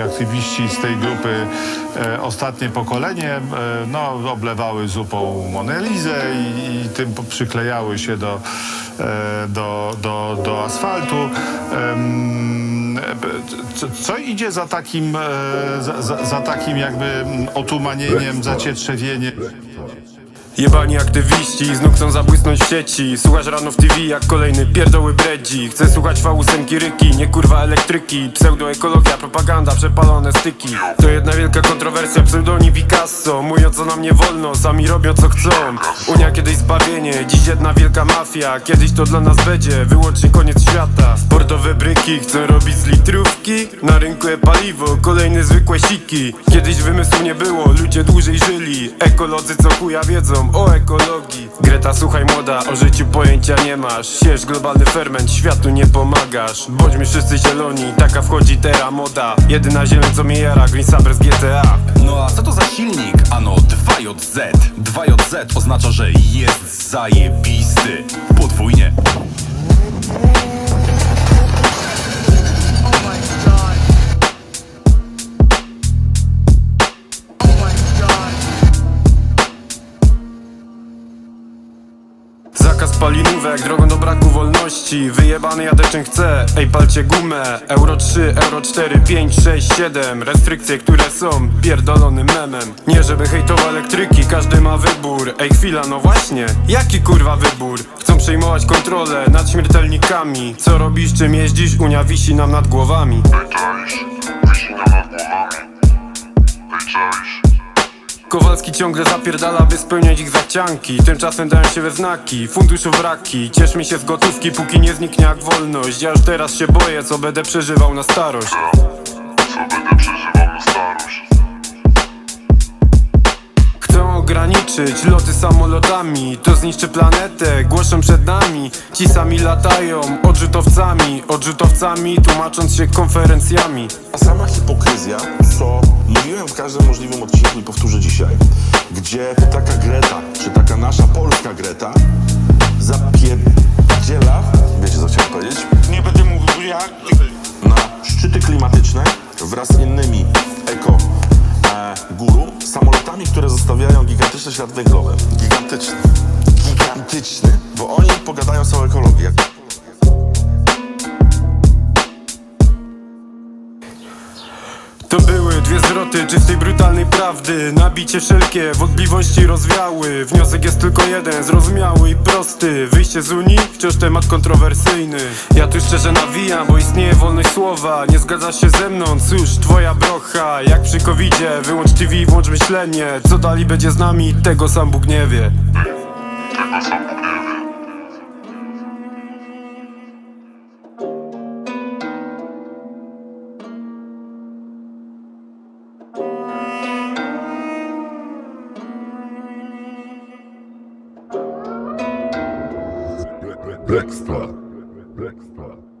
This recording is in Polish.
Aktywiści z tej grupy e, ostatnie pokolenie e, no, oblewały zupą Monelizę i, i tym przyklejały się do, e, do, do, do asfaltu. Co, co idzie za takim, e, za, za takim jakby mm, otumanieniem, zacietrzewieniem? Jebani aktywiści znów chcą zabłysnąć w sieci. Słuchasz rano w TV jak kolejny pierdoły bredzi. Chcę słuchać V8 ryki, nie kurwa elektryki. Pseudoekologia, propaganda, przepalone styki. To jedna wielka kontrowersja, pseudonim Picasso. Mówiąc co nam nie wolno, sami robią co chcą. Unia kiedyś zbawienie, dziś jedna wielka mafia. Kiedyś to dla nas będzie, wyłącznie koniec świata. Sportowe bryki chcą robić z Na rynku je paliwo, kolejne zwykłe siki. Kiedyś wymysłu nie było, ludzie dłużej żyli. Ekolodzy co chuja wiedzą o ekologii. Greta słuchaj młoda, o życiu pojęcia nie masz. Siesz globalny ferment, światu nie pomagasz. Bądźmy wszyscy zieloni, taka wchodzi tera moda. Jedyna zieleń co mnie jara, Green Sabres GTA No a co to za silnik? Ano 2JZ 2JZ oznacza, że jest zajebisty Zakaz palinówek, drogą do braku wolności Wyjebany jadę czym chcę, ej palcie gumę Euro 3, Euro 4, 5, 6, 7 Restrykcje, które są pierdolonym memem Nie żeby hejtował elektryki, każdy ma wybór Ej chwila, no właśnie, jaki kurwa wybór? Chcą przejmować kontrolę nad śmiertelnikami Co robisz, czym jeździsz? Unia wisi nam nad głowami Czaisz, wisi nam nad głowami. Hej, czaisz. Kowalski ciągle zapierdala, by spełniać ich zachcianki Tymczasem dają się we znaki, funduszu braki Cieszmy się z gotówki, póki nie zniknie jak wolność. Ja już teraz się boję, co będę przeżywał na starość. Co będę przeżywał na starość? Ograniczyć loty samolotami. To zniszczy planetę, głoszą przed nami. Ci sami latają odrzutowcami Odrzutowcami, tłumacząc się konferencjami. A sama hipokryzja, co w każdym możliwym odcinku i powtórzę dzisiaj, gdzie taka Greta, czy taka nasza polska Greta zapierdziela, wiecie co chciałem powiedzieć, nie będę mówił jak, na szczyty klimatyczne wraz z innymi eko e, guru samolotami, które zostawiają gigantyczny ślad węglowy. Gigantyczny. Gigantyczny, bo oni pogadają sobie o ekologii. To były dwie zwroty czystej brutalnej prawdy. Nabicie wszelkie wątpliwości rozwiały. Wniosek jest tylko jeden, zrozumiały i prosty. Wyjście z Unii, wciąż temat kontrowersyjny. Ja tu szczerze nawijam, bo istnieje wolność słowa. Nie zgadzasz się ze mną, cóż, twoja brocha. Jak przy covidzie, wyłącz TV włącz myślenie. Co dali będzie z nami, tego sam Bóg nie wie Tego sam Bóg nie wie. Blackstar. Blackstar.